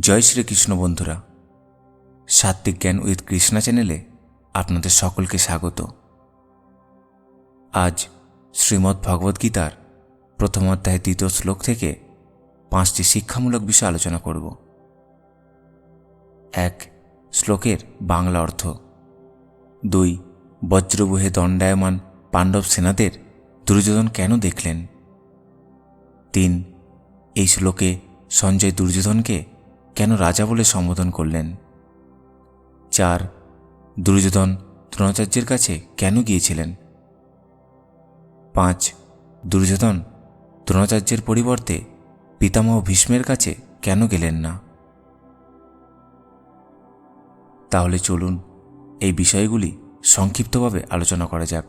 জয় শ্রীকৃষ্ণ বন্ধুরা সাত্বিক জ্ঞান উইথ কৃষ্ণা চ্যানেলে আপনাদের সকলকে স্বাগত। আজ শ্রীমদ্ ভগবদ্গীতার প্রথম অধ্যায় দ্বিতীয় শ্লোক থেকে পাঁচটি শিক্ষামূলক বিষয় আলোচনা করব। এক, শ্লোকের বাংলা অর্থ। দুই, বজ্রবুহে দণ্ডায়মান পাণ্ডব সেনাদের দুর্যোধন কেন দেখলেন? তিন, এই শ্লোকে সঞ্জয় দুর্যোধনকে কেন রাজা বলে সম্বোধন করলেন? চার, দুর্যোধন দ্রোণাচার্যের কাছে কেন গিয়েছিলেন? পাঁচ, দুর্যোধন দ্রোণাচার্যের পরিবর্তে পিতামহ ভীষ্মের কাছে কেন গেলেন না? তাহলে চলুন এই বিষয়গুলি সংক্ষিপ্তভাবে আলোচনা করা যাক।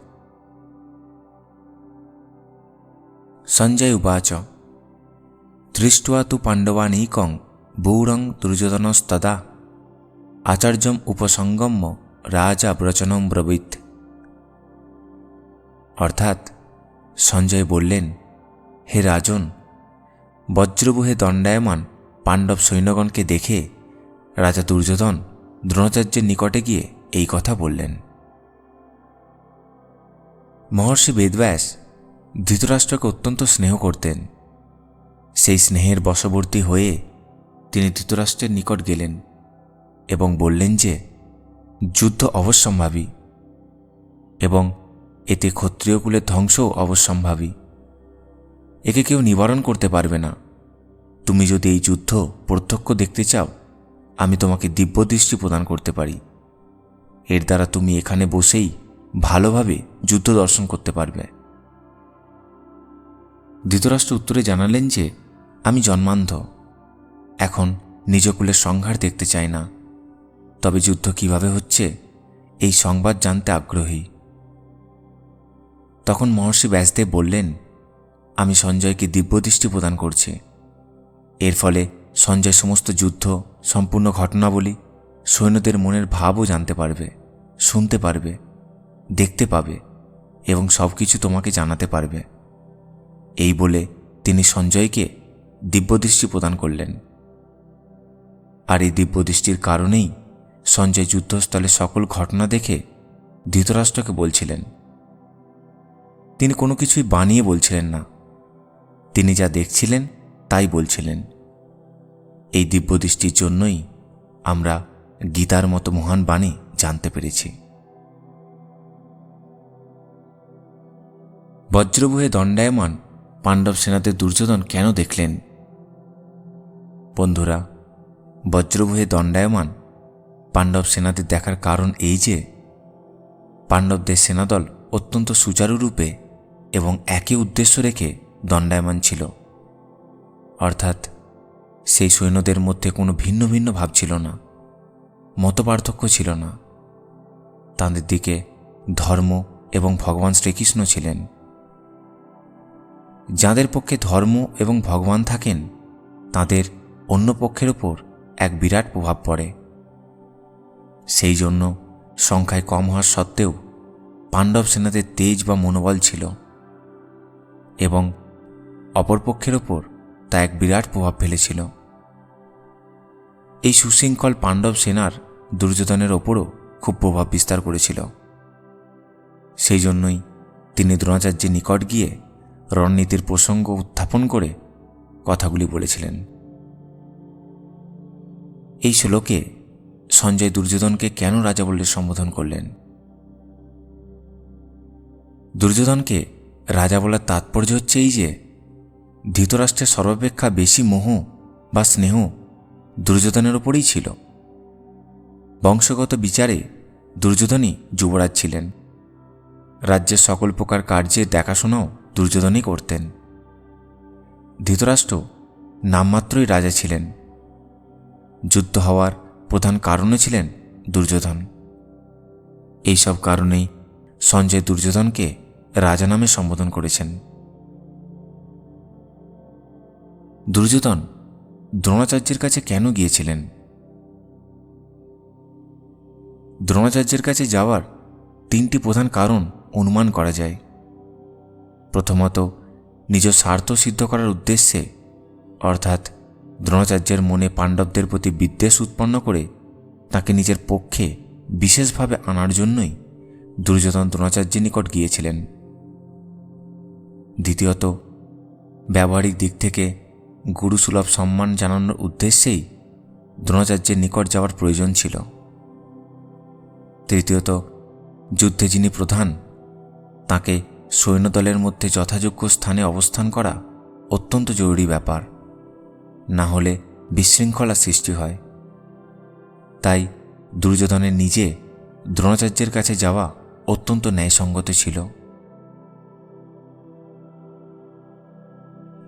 সঞ্জয় উবাচ দৃষ্টা তু পাণ্ডবানীকং বৌরং দুর্যোধনস্তদা আচার্যম উপসঙ্গম্য রাজা ব্রচনম ব্রবীত। অর্থাৎ সঞ্জয় বললেন, হে রাজন, বজ্রবুহে দণ্ডায়মান পাণ্ডব সৈন্যগণকে দেখে রাজা দুর্যোধন দ্রোণাচার্যের নিকটে গিয়ে এই কথা বললেন। মহর্ষি বেদব্যাস ধৃতরাষ্ট্রকে অত্যন্ত স্নেহ করতেন। সেই স্নেহের বশবর্তী হয়ে তিনি ধৃতরাষ্ট্রের নিকট গেলেন এবং বললেন যে, যুদ্ধ অবশ্যম্ভাবী এবং এতে ক্ষত্রিয়কুলের ধ্বংসও অবশ্যম্ভাবী। একে কেউ নিবারণ করতে পারবে না। তুমি যদি এই যুদ্ধ প্রত্যক্ষ দেখতে চাও, আমি তোমাকে দিব্যদৃষ্টি প্রদান করতে পারি। এর দ্বারা তুমি এখানে বসেই ভালোভাবে যুদ্ধ দর্শন করতে পারবে। ধৃতরাষ্ট্র উত্তরে জানালেন যে, আমি জন্মান্ধ। এখন নিজ কুলের সংহার দেখতে চাই না। তবে যুদ্ধ কীভাবে হচ্ছে, এই সংবাদ জানতে আগ্রহী। তখন মহর্ষি ব্যাসদেব বললেন, আমি সঞ্জয়কে দিব্যদৃষ্টি প্রদান করছি। এর ফলে সঞ্জয় সমস্ত যুদ্ধ, সম্পূর্ণ ঘটনাবলী, সৈন্যদের মনের ভাবও জানতে পারবে, শুনতে পারবে, দেখতে পাবে এবং সব কিছু তোমাকে জানাতে পারবে। এই বলে তিনি সঞ্জয়কে দিব্যদৃষ্টি প্রদান করলেন। আর এই দিব্যদৃষ্টির কারণেই সঞ্জয় যুদ্ধস্থলে সকল ঘটনা দেখে ধৃতরাষ্ট্রকে বলছিলেন। তিনি কোনো কিছুই বানিয়ে বলছিলেন না। তিনি যা দেখছিলেন, তাই বলছিলেন। এই দিব্যদৃষ্টির জন্যই আমরা গীতার মতো মহান বাণী জানতে পেরেছি। বজ্রবুহে দণ্ডায়মান পাণ্ডব সেনাদের দুর্যোধন কেন দেখলেন? বন্ধুরা বজ্রবুহে দণ্ডায়মান। পাণ্ডব সেনাদের দেখার কারণ এই যে, পাণ্ডবদের সেনাদল অত্যন্ত সুচারুরূপে এবং একই উদ্দেশ্য রেখে দণ্ডায়মান ছিল। অর্থাৎ সেই সৈন্যদের মধ্যে কোনো ভিন্ন ভিন্ন ভাব ছিল না, মতপার্থক্য ছিল না। তাদের দিকে ধর্ম এবং ভগবান শ্রীকৃষ্ণ ছিলেন। যাদের পক্ষে ধর্ম এবং ভগবান থাকেন, তাদের অন্য পক্ষের ওপর এক বিরাট প্রভাব পড়ে। সেই জন্য সংখ্যায় কম হওয়ার সত্ত্বেও পাণ্ডব সেনাদের তেজ বা মনোবল ছিল এবং অপরপক্ষের ওপর তা এক বিরাট প্রভাব ফেলেছিল। এই সুশৃঙ্খল পাণ্ডব সেনার দুর্যোধনের ওপরও খুব প্রভাব বিস্তার করেছিল। সেই জন্যই তিনি দ্রোণাচার্যের নিকট গিয়ে রণনীতির প্রসঙ্গ উত্থাপন করে কথাগুলি বলেছিলেন। এই শ্লোকে সঞ্জয় দুর্যোধনকে কেন রাজা বলে সম্বোধন করলেন? দুর্যোধনকে রাজা বলার তাৎপর্য হচ্ছে এই যে, ধৃতরাষ্ট্রের সর্বাপেক্ষা বেশি মোহ বা স্নেহ দুর্যোধনের ওপরেই ছিল। বংশগত বিচারে দুর্যোধনই যুবরাজ ছিলেন। রাজ্যের সকল প্রকার কার্যের দেখাশোনাও দুর্যোধনই করতেন। ধৃতরাষ্ট্র নামমাত্রই রাজা ছিলেন। যুদ্ধ হওয়ার প্রধান কারণও ছিলেন দুর্যোধন। এইসব কারণেই সঞ্জয় দুর্যোধনকে রাজা নামে সম্বোধন করেছেন। দুর্যোধন দ্রোণাচার্যের কাছে কেন গিয়েছিলেন? দ্রোণাচার্যের কাছে যাওয়ার তিনটি প্রধান কারণ অনুমান করা যায়। প্রথমত, নিজ স্বার্থ সিদ্ধ করার উদ্দেশ্যে, অর্থাৎ দ্রোণাচার্যের মনে পাণ্ডবদের প্রতি বিদ্বেষ উৎপন্ন করে তাকে নিজের পক্ষে বিশেষভাবে আনার জন্যই দুর্যোধন দ্রোণাচার্যের নিকট গিয়েছিলেন। দ্বিতীয়ত, ব্যবহারিক দিক থেকে গুরুসুলভ সম্মান জানানোর উদ্দেশ্যেই দ্রোণাচার্যের নিকট যাওয়ার প্রয়োজন ছিল। তৃতীয়ত, যুদ্ধে যিনি প্রধান, তাকে সৈন্যদলের মধ্যে যথাযোগ্য স্থানে অবস্থান করা অত্যন্ত জরুরি ব্যাপার। না হলে বিশৃঙ্খলা সৃষ্টি হয়। তাই দুর্যোধনের নিজে দ্রোণাচার্যের কাছে যাওয়া অত্যন্ত ন্যায়সঙ্গত ছিল।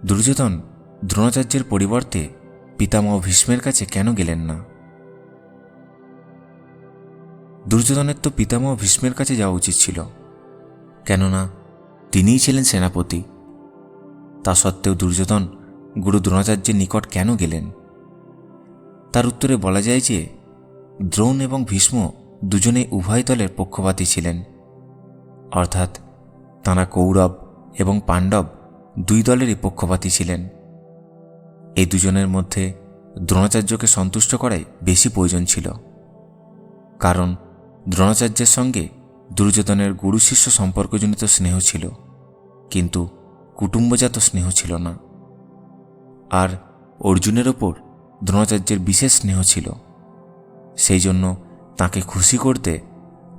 দুর্যোধন দ্রোণাচার্যের পরিবর্তে পিতামহ ভীষ্মের কাছে কেন গেলেন না? দুর্যোধনের তো পিতামহ ভীষ্মের কাছে যাওয়া উচিত ছিল, কেননা তিনিই ছিলেন সেনাপতি। তা সত্ত্বেও দুর্যোধন গুরু দ্রোণাচার্যের নিকট কেন গেলেন? তার উত্তরে বলা যায় যে, দ্রোণ এবং ভীষ্ম দুজনেই উভয় দলের পক্ষপাতী ছিলেন। অর্থাৎ তাঁরা কৌরব এবং পাণ্ডব দুই দলেরই পক্ষপাতী ছিলেন। এই দুজনের মধ্যে দ্রোণাচার্যকে সন্তুষ্ট করাই বেশি প্রয়োজন ছিল। কারণ দ্রোণাচার্যের সঙ্গে দুর্যোধনের গুরু শিষ্য সম্পর্কজনিত স্নেহ ছিল, কিন্তু কুটুম্বজাত স্নেহ ছিল না। আর অর্জুনের ওপর দ্রোণাচার্যের বিশেষ স্নেহ ছিল। সেই জন্য তাকে খুশি করতে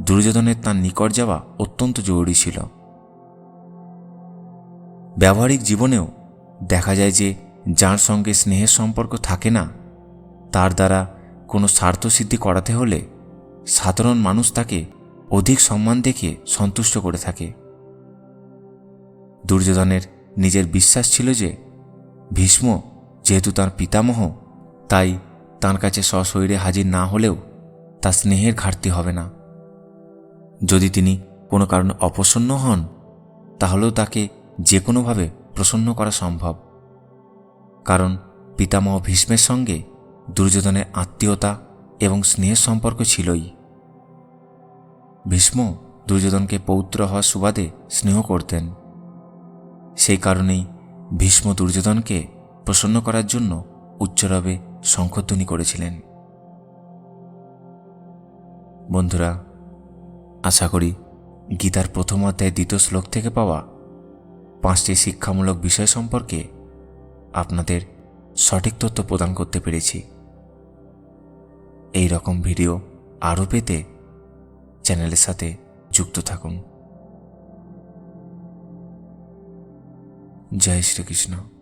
দুর্যোধনের তার নিকট যাওয়া অত্যন্ত জরুরি ছিল। ব্যবহারিক জীবনেও দেখা যায় যে যার সঙ্গে স্নেহের সম্পর্ক থাকে না, তার দ্বারা কোনো স্বার্থসিদ্ধি করাতে হলে সাধারণ মানুষ তাকে অধিক সম্মান দেখিয়ে সন্তুষ্ট করে থাকে। দুর্যোধনের নিজের বিশ্বাস ছিল যে ভীষ্ম, যেহেতু তার পিতামহ, তাই তার কাছে সশরীরে হাজির না হলেও তার স্নেহের ঘাটতি হবে না। যদি তিনি কোনো কারণে অপ্রসন্ন হন, তাহলেও তাকে যে কোনোভাবে প্রসন্ন করা সম্ভব। কারণ পিতামহ ভীষ্মের সঙ্গে দুর্যোধনের আত্মীয়তা এবং স্নেহের সম্পর্ক ছিলই। ভীষ্ম দুর্যোধনকে পৌত্র হওয়ার সুবাদে স্নেহ করতেন। সেই কারণেই ভীষ্ম দুর্যোধনকে প্রসন্ন করার জন্য উচ্চরবে শঙ্খধ্বনি করেছিলেন। বন্ধুরা, আশা করি গীতার প্রথম অধ্যায় দ্বিতীয় শ্লোক থেকে পাওয়া পাঁচটি শিক্ষামূলক বিষয় সম্পর্কে আপনাদের সঠিক তথ্য প্রদান করতে পেরেছি। এই রকম ভিডিও আরও পেতে চ্যানেলের সাথে যুক্ত থাকুন। জয় শ্রীকৃষ্ণ।